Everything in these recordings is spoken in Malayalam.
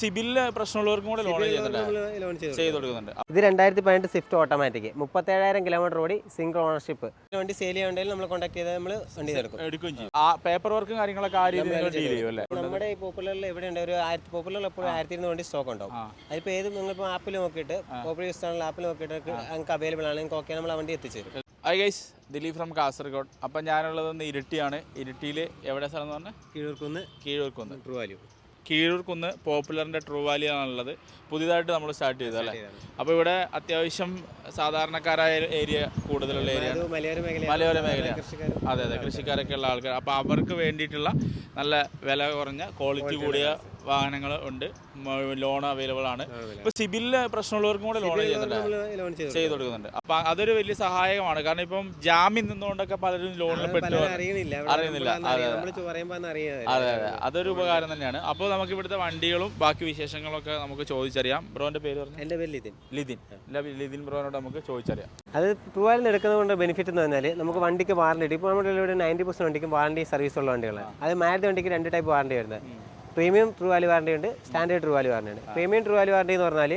സിബിലിൽ പ്രശ്നമുള്ളവർക്കും കൂടെ ലോൺ ചെയ്ത് കൊടുക്കുന്നുണ്ട്. ഇത് രണ്ടായിരത്തി പതിനെട്ട് സ്വിഫ്റ്റ് ഓട്ടോമാറ്റിക്. മുപ്പത്തേഴായിരം കിലോമീറ്റർ ഓടി സിംഗിൾ ഓണർഷിപ്പ് വണ്ടി സെയിൽ ചെയ്യാണ്ടെങ്കിൽ നമ്മൾ കോൺടാക്ട് ചെയ്താൽ നമ്മൾ വണ്ടി എടുക്കും. എടുക്കുകയും ചെയ്യും. ആ പേപ്പർ വർക്കും കാര്യങ്ങളൊക്കെ ആ രീതിയിൽ ഡീൽ ചെയ്യും അല്ലേ? നമ്മുടെ ഈ പോപ്പുലറിൽ എവിടെ ഉണ്ട്? ഒരു ആയിരത്തി പോപ്പുലറിൽ എപ്പോഴും ആയിരത്തി ഇരുന്ന് വണ്ടി സ്റ്റോക്ക് ഉണ്ടാവും. അതിപ്പോ അതിപ്പോൾ ഏത് നിങ്ങളിപ്പോൾ ആപ്പിൽ നോക്കിയിട്ട് പോപ്പുലർ യൂസ് ആണെങ്കിൽ ആപ്പിൽ നോക്കിയിട്ട് നിങ്ങൾക്ക് അവൈലബിൾ ആണെങ്കിൽ ഓക്കെ നമ്മൾ ആ വണ്ടി എത്തിച്ചേരും hi guys Dileep from Kasaragod. അപ്പം ഞാനുള്ളത് ഇന്ന് ഇരിട്ടിയാണ്. ഇരിട്ടിയിൽ എവിടെ സ്ഥലം എന്ന് പറഞ്ഞാൽ കീഴൂർക്കുന്ന് കീഴൂർക്കുന്ന്. ട്രൂ വാല്യൂ കീഴൂർക്കുന്ന് പോപ്പുലറിന്റെ ട്രൂ വാലി ആണുള്ളത്. പുതിയതായിട്ട് നമ്മൾ സ്റ്റാർട്ട് ചെയ്തത് അല്ലേ അപ്പോൾ ഇവിടെ അത്യാവശ്യം സാധാരണക്കാരായ ഏരിയ കൂടുതലുള്ള ഏരിയ മലയോര മേഖല അതെ അതെ കൃഷിക്കാരൊക്കെ ഉള്ള ആൾക്കാർ. അപ്പോൾ അവർക്ക് വേണ്ടിയിട്ടുള്ള നല്ല വില കുറഞ്ഞ ക്വാളിറ്റി കൂടിയ വാഹനങ്ങൾ ഉണ്ട്. ലോൺ അവൈലബിൾ ആണ്. ഇപ്പോൾ സിബിൽ പ്രശ്നമുള്ളവർക്കും കൂടെ ലോൺ ചെയ്യുന്നുണ്ട്. ചെയ്തു കൊടുക്കുന്നുണ്ട്. അപ്പം അതൊരു വലിയ സഹായകമാണ്. കാരണം ഇപ്പം ജാമ്യം നിന്നുകൊണ്ടൊക്കെ പലരും ലോണിൽ പെട്ടു അറിയണില്ല അറിയുന്നില്ല. അതെ, അതെ. അതൊരു ഉപകാരം തന്നെയാണ്. അപ്പോൾ നമുക്ക് ഇവിടുത്തെ വണ്ടികളും ബാക്കി വിശേഷങ്ങളൊക്കെ നമുക്ക് ചോദിച്ചറിയാം. ബ്രോന്റെ പേര് പറഞ്ഞു? എന്റെ പേര് ലിതിൻ. ലിതിൻ. ഇല്ല, ലിതിൻ ബ്രോനോട് നമുക്ക് ചോദിച്ചറിയാം. അത് ട്രൂവാലിൽ എടുക്കുന്നതുകൊണ്ട് എടുക്കുന്നത് കൊണ്ട് ബെനിഫിറ്റ് എന്ന് പറഞ്ഞാൽ നമുക്ക് വണ്ടിക്ക് വാറണ്ടി ഇപ്പോൾ നമ്മുടെ ഇവിടെ നയന്റി പെർസെന്റ് വണ്ടിക്ക് വാറണ്ടി സർവീസ് ഉള്ള വണ്ടികളാണ്. അത് മാരുതി വണ്ടിക്ക് രണ്ട് ടൈപ്പ് വാറണ്ടി വരുന്നത്. പ്രീമിയം ട്രൂ വാല്യൂ വാറണ്ടി ഉണ്ട് സ്റ്റാൻഡേർഡ് ട്രൂ വാല്യൂ വാറണ്ടി ഉണ്ട്. പ്രീമിയം ട്രൂ വാല്യൂ വാറണ്ടി എന്ന് പറഞ്ഞാൽ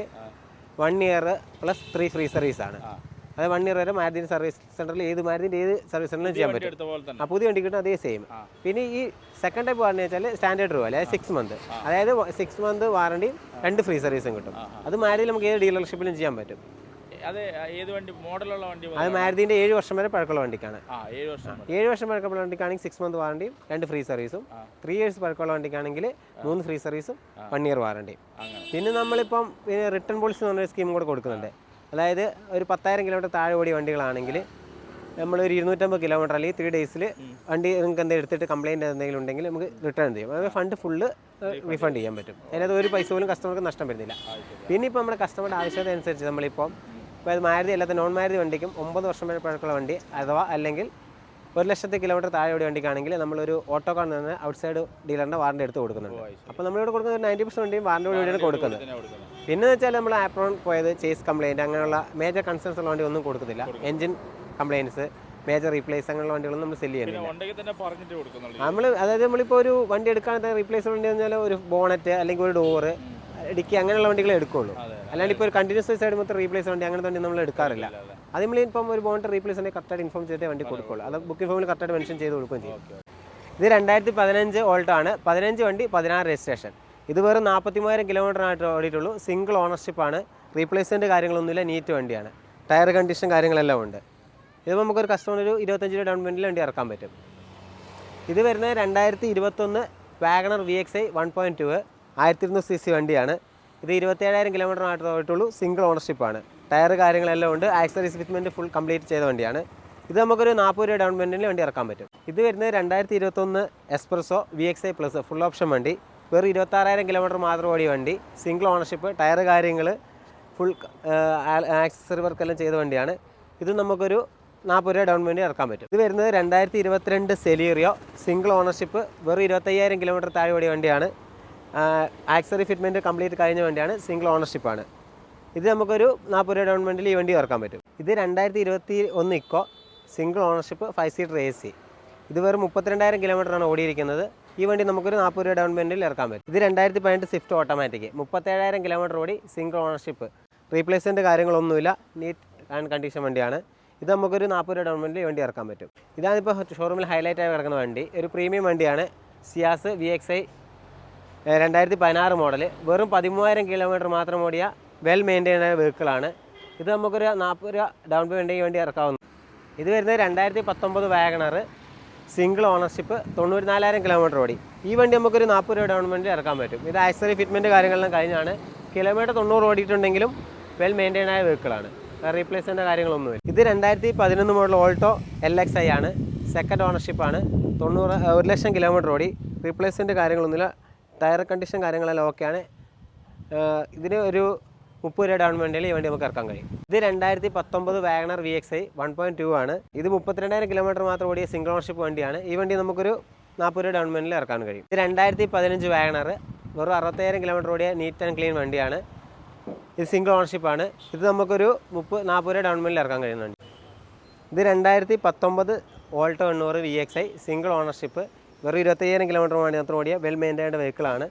one year plus three free service ആണ്. അത് വൺ ഇയർ വരെ മാരുതി സർവീസ് സെന്ററിൽ ഏത് മാരുതിന്റെ ഏത് സർവീസ് സെന്ററിലും ചെയ്യാൻ പറ്റും. ആ പുതിയ വണ്ടി കിട്ടും അതേ സെയിം പിന്നെ ഈ സെക്കൻഡ് ടൈപ്പ് വാറണ്ടി വെച്ചാൽ സ്റ്റാൻഡേർഡ് രൂപ അതായത് സിക്സ് മന്ത് അതായത് സിക്സ് മന്ത് വാറണ്ടിയും രണ്ട് ഫ്രീ സർവീസും കിട്ടും. അത് മാരുതി നമുക്ക് ഏത് ഡീലർഷിപ്പിലും ചെയ്യാൻ പറ്റും? അത് ഏത് വണ്ടി മോഡലുള്ള വണ്ടി അത് മാരുതിന്റെ ഏഴ് വർഷം വരെ പഴക്കമുള്ള വണ്ടിക്കാണ്. ഏഴ് വർഷം ഏഴ് വർഷം പഴക്കമുള്ള വണ്ടിക്കാണെങ്കിൽ സിക്സ് മന്ത് വാറണ്ടിയും രണ്ട് ഫ്രീ സർവീസും ത്രീ ഇയേഴ്സ് പഴക്കമുള്ള വണ്ടിക്കാണെങ്കിൽ മൂന്ന് ഫ്രീ സർവീസും വൺ ഇയർ വാറണ്ടിയും പിന്നെ നമ്മളിപ്പം പിന്നെ റിട്ടേൺ പോളിസി എന്ന് പറഞ്ഞൊരു സ്കീം കൂടെ കൊടുക്കുന്നുണ്ട്. അതായത് ഒരു പത്തായിരം കിലോമീറ്റർ താഴെ ഓടിയ വണ്ടികളാണെങ്കിൽ നമ്മൾ ഒരു ഇരുന്നൂറ്റമ്പത് കിലോമീറ്റർ അല്ലെങ്കിൽ ത്രീ ഡേയ്സിൽ വണ്ടി നിങ്ങൾക്ക് എന്തെങ്കിലും എടുത്തിട്ട് കംപ്ലയിന്റ് എന്തെങ്കിലും ഉണ്ടെങ്കിൽ നമുക്ക് റിട്ടേൺ ചെയ്യും. അതായത് ഫണ്ട് ഫുള്ള് റീഫണ്ട് ചെയ്യാൻ പറ്റും. അതിനകത്ത് ഒരു പൈസ പോലും കസ്റ്റമർക്ക് നഷ്ടം വരുന്നില്ല. പിന്നെ ഇപ്പോൾ നമ്മുടെ കസ്റ്റമറുടെ ആവശ്യകത അനുസരിച്ച് നമ്മളിപ്പം ഇപ്പോൾ അത് മാരുതി അല്ലാത്ത നോൺ മാരുതി വണ്ടിക്കും. ഒമ്പത് വർഷം വരെ പഴക്കമുള്ള വണ്ടി അഥവാ അല്ലെങ്കിൽ ഒരു ലക്ഷത്തെ കിലോമീറ്റർ താഴെ ഓടി വണ്ടിക്കാണെങ്കിൽ നമ്മളൊരു ഓട്ടോ കാർ തന്നെ ഔട്ട്സൈഡ് ഡീലറിന്റെ വാറണ്ടി എടുത്ത് കൊടുക്കുന്നുണ്ട്. അപ്പോൾ നമ്മളിവിടെ കൊടുക്കുന്ന ഒരു നയന്റി പെർസെന്റ് വണ്ടിയും വാറണ്ടി കൂടിയാണ് കൊടുക്കുന്നത് പിന്നെ വെച്ചാൽ നമ്മൾ ആപ്രോൺ പോയത് ചേസ് കംപ്ലയിന്റ് അങ്ങനെയുള്ള മേജർ കൺസേൺസ് ഉള്ള വണ്ടി ഒന്നും കൊടുക്കുന്നില്ല. എഞ്ചിൻ കംപ്ലയിൻസ് മേജർ റീപ്ലേസ് അങ്ങനെയുള്ള വണ്ടികളൊന്നും നമ്മൾ സെല്ല് ചെയ്യുന്നില്ല. നമ്മൾ അതായത് നമ്മളിപ്പോൾ ഒരു വണ്ടി എടുക്കാൻ റീപ്ലേസ് വണ്ടി എന്ന് പറഞ്ഞാൽ ഒരു ബോണറ്റ് അല്ലെങ്കിൽ ഒരു ഡോറ് ഡിക്കി അങ്ങനെയുള്ള വണ്ടികളെ എടുക്കുള്ളൂ. അതെ. അല്ലാണ്ട് ഇപ്പോൾ ഒരു കണ്ടിന്യൂസ് ആയിട്ട് മൊത്തം റീപ്ലേസ് വണ്ടി അങ്ങനെ തന്നെ നമ്മൾ എടുക്കാറില്ല. അതെ. നമ്മൾ ഇപ്പം ഒരു ബോണ്ട് റീപ്ലേസ് ഉണ്ടെങ്കിൽ കറക്റ്റായിട്ട് ഇൻഫോം ചെയ്തേ വണ്ടി കൊടുക്കുള്ളൂ. അത് ബുക്കിംഗ് ഫോമിൽ കറക്റ്റായിട്ട് മെൻഷൻ ചെയ്ത് കൊടുക്കുകയും ചെയ്യും. ഇത് രണ്ടായിരത്തി പതിനഞ്ച് ഓൾട്ടോ ആണ്. പതിനഞ്ച് വണ്ടി പതിനാറ് രജിസ്ട്രേഷൻ ഇത് വെറും നാൽപ്പത്തി മൂവായിരം കിലോമീറ്റർ ആയിട്ട് ഓടിയിട്ടുള്ളൂ. സിംഗിൾ ഓണർഷിപ്പാണ് റീപ്ലേസ്മെന്റ് കാര്യങ്ങളൊന്നുമില്ല. നീറ്റ് വണ്ടിയാണ്. ടയർ കണ്ടീഷൻ കാര്യങ്ങളെല്ലാം ഉണ്ട്. ഇത് നമുക്കൊരു കസ്റ്റമർ ഒരു ഇരുപത്തഞ്ച് രൂപ ഡൗൺ പേയ്മെന്റിൽ വണ്ടി ഇറക്കാൻ പറ്റും. ഇത് വരുന്നത് രണ്ടായിരത്തി ഇരുപത്തൊന്ന് Wagon R V X I one point two ആയിരത്തി ഇരുന്നൂറ് സി സി വണ്ടിയാണ്. ഇത് ഇരുപത്തേഴായിരം കിലോമീറ്റർ മാത്രമേ ഓടിയിട്ടുള്ളൂ സിംഗിൾ ഓണർഷിപ്പാണ് ടയർ കാര്യങ്ങളെല്ലാം ഉണ്ട്. ആക്സറീസ് ഫിറ്റ്മെന്റ് ഫുൾ കംപ്ലീറ്റ് ചെയ്ത വണ്ടിയാണ്. ഇത് നമുക്കൊരു നാൽപ്പത് രൂപ ഡൗൺ പേയ്മെന്റിൽ വണ്ടി ഇറക്കാൻ പറ്റും. ഇത് വരുന്നത് രണ്ടായിരത്തി ഇരുപത്തൊന്ന് S Presso V X I plus full option വണ്ടി. വെറും ഇരുപത്താറായിരം കിലോമീറ്റർ മാത്രം ഓടിയ വണ്ടി. സിംഗിൾ ഓണർഷിപ്പ് ടയർ കാര്യങ്ങൾ ഫുൾ ആക്സസറി വർക്കെല്ലാം ചെയ്ത വണ്ടിയാണ്. ഇത് നമുക്കൊരു നാൽപ്പത് രൂപ ഡൗൺ പേയ്മെന്റ് ഇറക്കാൻ പറ്റും. ഇത് വരുന്നത് രണ്ടായിരത്തി ഇരുപത്തിരണ്ട് സെലീറിയോ സിംഗിൾ ഓണർഷിപ്പ് വെറും ഇരുപത്തയ്യായിരം കിലോമീറ്റർ താഴെ ഓടിയ വണ്ടിയാണ്. ആക്സറി ഫിറ്റ്മെന്റ് കംപ്ലീറ്റ് കഴിഞ്ഞ വണ്ടിയാണ്. സിംഗിൾ ഓണർഷിപ്പാണ് ഇത് നമുക്കൊരു നാൽപ്പത് രൂപ ഡൗൺ പേയ്മെന്റിൽ ഈ വണ്ടി ഇറക്കാൻ പറ്റും. ഇത് രണ്ടായിരത്തി ഇരുപത്തി ഒന്ന് Eeco. Single ownership five seater A C ഇത് വെറും മുപ്പത്തിരണ്ടായിരം കിലോമീറ്ററാണ് ഓടിയിരിക്കുന്നത്. ഈ വണ്ടി നമുക്കൊരു നാൽപ്പത് രൂപ ഡൗൺ പേയ്മെന്റിൽ ഇറക്കാൻ പറ്റും. ഇത് രണ്ടായിരത്തി പതിനെട്ട് സ്വിഫ്റ്റ് ഓട്ടോമാറ്റിക് മുപ്പത്തേഴായിരം കിലോമീറ്റർ ഓടി സിംഗിൾ ഓണർഷിപ്പ് റീപ്ലേസ്മെന്റ് കാര്യങ്ങളൊന്നുമില്ല. നീറ്റ് ആൻഡ് കണ്ടീഷൻ വണ്ടിയാണ്. ഇത് നമുക്കൊരു നാൽപ്പത് രൂപ ഡൗൺ പേയ്മെന്റിൽ ഈ വണ്ടി ഇറക്കാൻ പറ്റും. ഇതാണിപ്പോൾ ഷോറൂമിൽ ഹൈലൈറ്റ് ആയി കിടക്കുന്ന വണ്ടി. ഒരു പ്രീമിയം വണ്ടിയാണ്. സിയാസ് വി എക്സ് ഐ രണ്ടായിരത്തി പതിനാറ് മോഡൽ വെറും പതിമൂവായിരം കിലോമീറ്റർ മാത്രം ഓടിയ വെൽ മെയിന്റൈൻഡ് വെഹിക്കിളാണ്. ഇത് നമുക്കൊരു നാൽപ്പത് രൂപ ഡൗൺ പേയ്മെന്റിന് വേണ്ടി ഇറക്കാവുന്നു ഇത് വരുന്നത് രണ്ടായിരത്തി പത്തൊമ്പത് വാഗണർ സിംഗിൾ ഓണർഷിപ്പ് തൊണ്ണൂറ്റി നാലായിരം കിലോമീറ്റർ ഓടി. ഈ വണ്ടി നമുക്കൊരു നാൽപ്പത് രൂപ ഡൗൺ പേയ്മെന്റ് ഇറക്കാൻ പറ്റും. ഇത് ആക്സറി ഫിറ്റ്മെന്റ് കാര്യങ്ങളെല്ലാം കഴിഞ്ഞാണ്. കിലോമീറ്റർ തൊണ്ണൂറ് ഓടിയിട്ടുണ്ടെങ്കിലും വെൽ മെയിന്റൈൻ ആയ വെഹിക്കിളാണ്. റീപ്ലേസ്മെന്റ് കാര്യങ്ങളൊന്നുമില്ല. ഇത് രണ്ടായിരത്തി പതിനൊന്ന് model Alto L X I ആണ്. സെക്കൻഡ് ഓണർഷിപ്പാണ്. തൊണ്ണൂറ് ഒരു ലക്ഷം കിലോമീറ്റർ ഓടി. റീപ്ലേസ്മെന്റ് കാര്യങ്ങളൊന്നുമില്ല. ടയർ കണ്ടീഷൻ കാര്യങ്ങളെല്ലാം ഓക്കെയാണ്. ഇതിന് ഒരു മുപ്പത് രൂപ ഡൗൺ പേയ്മെന്റിൽ ഈ വണ്ടി നമുക്ക് ഇറക്കാൻ കഴിയും. ഇത് രണ്ടായിരത്തി പത്തൊമ്പത് WagonR V X I one point two ആണ്. ഇത് മുപ്പത്തിരണ്ടായിരം കിലോമീറ്റർ മാത്രം ഓടിയ സിംഗിൾ ഓണർഷിപ്പ് വണ്ടിയാണ്. ഈ വണ്ടി നമുക്കൊരു നാൽപ്പത് രൂപ ഡൗൺ പേയ്മെന്റിൽ ഇറക്കാൻ കഴിയും. ഇത് രണ്ടായിരത്തി പതിനഞ്ച് വാഗണർ വെറും അറുപത്തയ്യായിരം കിലോമീറ്റർ ഓടിയ നീറ്റ് ആൻഡ് ക്ലീൻ വണ്ടിയാണ്. ഇത് സിംഗിൾ ഓണർഷിപ്പാണ് ഇത് നമുക്കൊരു മുപ്പത് നാൽപ്പത് രൂപ ഡൗൺ പേയ്മെന്റിൽ ഇറക്കാൻ കഴിയുന്ന വണ്ടി. ഇത് രണ്ടായിരത്തി പത്തൊമ്പത് ഓൾട്ടോ എണ്ണൂറ് V X I single ownership വെറും ഇരുപത്തയ്യായിരം കിലോമീറ്റർ വേണ്ടി മാത്രം ഓടിയ വെൽ മെയിന്റൈൻഡ് വെഹിക്കിളാണ്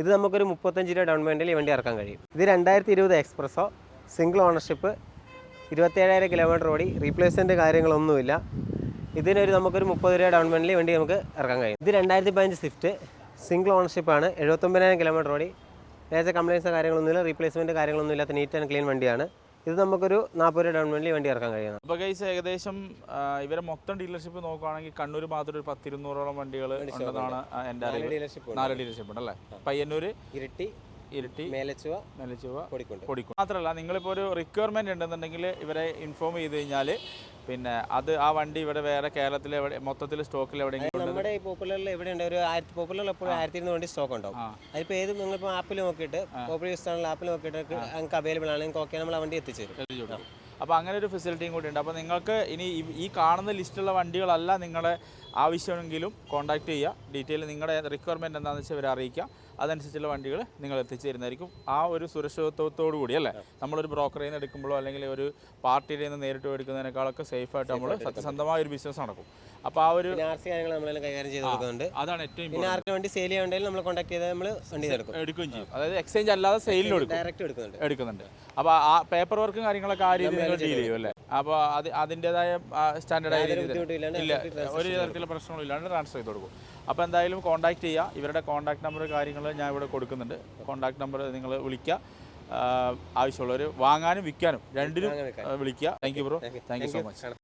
ഇത് നമുക്കൊരു മുപ്പത്തഞ്ച് രൂപ ഡൗൺ പേയ്മെന്റിൽ ഈ വണ്ടി ഇറക്കാൻ കഴിയും. ഇത് രണ്ടായിരത്തി ഇരുപത് എക്സ്പ്രസ്സോ സിംഗിൾ ഓണർഷിപ്പ് ഇരുപത്തേഴായിരം കിലോമീറ്റർ ഓടി റീപ്ലേസ്മെന്റ് കാര്യങ്ങളൊന്നുമില്ല. ഇതിനൊരു നമുക്കൊരു മുപ്പത് രൂപ ഡൗൺ പേയ്മെന്റിൽ വണ്ടി നമുക്ക് ഇറക്കാൻ കഴിയും. ഇത് രണ്ടായിരത്തി പതിനഞ്ച് സ്വിഫ്റ്റ് സിംഗിൾ ഓണർഷിപ്പാണ് എഴുപത്തൊമ്പതിനായിരം കിലോമീറ്റർ ഓടി. നേരത്തെ കംപ്ലയിൻസോ കാര്യങ്ങളൊന്നുമില്ല റീപ്ലേസ്മെന്റ് കാര്യങ്ങളൊന്നുമില്ലാത്ത നീറ്റ് ആൻഡ് ക്ലീൻ വണ്ടിയാണ്. ഇത് നമുക്കൊരു നാൽപ്പത് രൂപ ഡൗൺ പേയ്മെന്റിൽ വണ്ടി ഇറക്കാൻ കഴിയുന്നത് അപ്പോൾ ഗൈസ് ഏകദേശം ഇവരെ മൊത്തം ഡീലർഷിപ്പ് നോക്കുകയാണെങ്കിൽ കണ്ണൂർ മാത്രം ഒരു പത്തിരുന്നൂറോളം വണ്ടികൾ ഉണ്ടെന്നാണ് എന്റെ അറിവ്. നാല് ഡീലർഷിപ്പ് ഉണ്ട്. അല്ലേ പയ്യന്നൂർ ഇരട്ടി ഇരിട്ടി മേലച്ചുവ മേലച്ചുവ കൊടിക്കുണ്ട് കൊടിക്കുണ്ട് മാത്രമല്ല നിങ്ങളിപ്പോൾ ഒരു റിക്വയർമെന്റ് ഉണ്ടെന്നുണ്ടെങ്കിൽ ഇവരെ ഇൻഫോം ചെയ്ത് കഴിഞ്ഞാൽ പിന്നെ അത് ആ വണ്ടി ഇവിടെ വേറെ കേരളത്തിൽ എവിടെ മൊത്തത്തിൽ സ്റ്റോക്കിൽ എവിടെയെങ്കിലും നമ്മുടെ ഈ പോപ്പുലറിൽ എവിടെ ഉണ്ട്? ഒരു ആയിരത്തി പോപ്പുലറിൽ എപ്പോഴും ആയിരത്തി ഇരുന്നൂറ് വണ്ടി സ്റ്റോക്ക് ഉണ്ടാവും. അതിപ്പോ അതിപ്പോൾ ഏത് നിങ്ങളിപ്പോൾ ആപ്പിൽ നോക്കിയിട്ട് പോപ്പുലർ യൂസ് ആപ്പിൽ നോക്കിയിട്ട് നിങ്ങൾക്ക് അവൈലബിൾ ആണ്. നിങ്ങൾക്ക് ഓക്കെ നമ്മൾ ആ വണ്ടി എത്തിച്ചു തരും. എത്തിച്ചു അപ്പോൾ അങ്ങനെ ഒരു ഫെസിലിറ്റിയും കൂടി ഉണ്ട്. അപ്പോൾ നിങ്ങൾക്ക് ഇനി ഈ- ഈ കാണുന്ന ലിസ്റ്റുള്ള വണ്ടികളല്ല നിങ്ങളുടെ ആവശ്യമെങ്കിലും കോൺടാക്ട് ചെയ്യുക. ഡീറ്റെയിൽ നിങ്ങളുടെ റിക്വയർമെന്റ് എന്താണെന്ന് വെച്ചാൽ ഇവരെ അറിയിക്കുക. അതനുസരിച്ചുള്ള വണ്ടികൾ നിങ്ങൾ എത്തിച്ചു തരുന്നതായിരിക്കും ആ ഒരു സുരക്ഷിതത്വത്തോടു കൂടി അല്ലേ? നമ്മളൊരു ബ്രോക്കറിൽ നിന്ന് എടുക്കുമ്പോഴോ അല്ലെങ്കിൽ ഒരു പാർട്ടിയിൽ നിന്ന് നേരിട്ട് എടുക്കുന്നതിനേക്കാളൊക്കെ സേഫായിട്ട് നമ്മൾ സത്യസന്ധമായ ഒരു ബിസിനസ് നടക്കും. അപ്പോൾ ആ ഒരു കാര്യങ്ങൾ നമ്മളെല്ലാം കൈകാര്യം ചെയ്ത് കൊടുക്കുന്നുണ്ട്. അതാണ് ഏറ്റവും പിന്നെ ആർക്കും വേണ്ടി സെയിൽ ചെയ്യാണ്ടെങ്കിൽ നമ്മൾ കോൺടാക്ട് ചെയ്താൽ നമ്മൾ വണ്ടി എടുക്കും. എടുക്കുകയും ചെയ്യും. അതായത് എക്സ്ചേഞ്ച് അല്ലാതെ സെയിലിനും എടുക്കും. ഡയറക്റ്റ് എടുക്കുന്നുണ്ട്. എടുക്കുന്നുണ്ട്. അപ്പോൾ ആ പേപ്പർ വർക്കും കാര്യങ്ങളൊക്കെ ആ രീതിയിൽ ഡീൽ ചെയ്യും അല്ലേ? അപ്പോൾ അത് അതിന്റെതായ സ്റ്റാൻഡേർഡായ രീതിയിൽ ഇല്ല ഒരു തരത്തിലുള്ള പ്രശ്നങ്ങളും ഇല്ലാണ്ട് ട്രാൻസ്ഫർ ചെയ്ത് കൊടുക്കും. അപ്പോൾ എന്തായാലും കോൺടാക്ട് ചെയ്യുക ഇവരുടെ കോൺടാക്ട് നമ്പർ കാര്യങ്ങൾ ഞാൻ ഇവിടെ കൊടുക്കുന്നുണ്ട്. കോൺടാക്ട് നമ്പർ നിങ്ങൾ വിളിക്കുക ആവശ്യമുള്ളവർ വാങ്ങാനും വിൽക്കാനും രണ്ടിനും വിളിക്കുക thank you bro thank you so much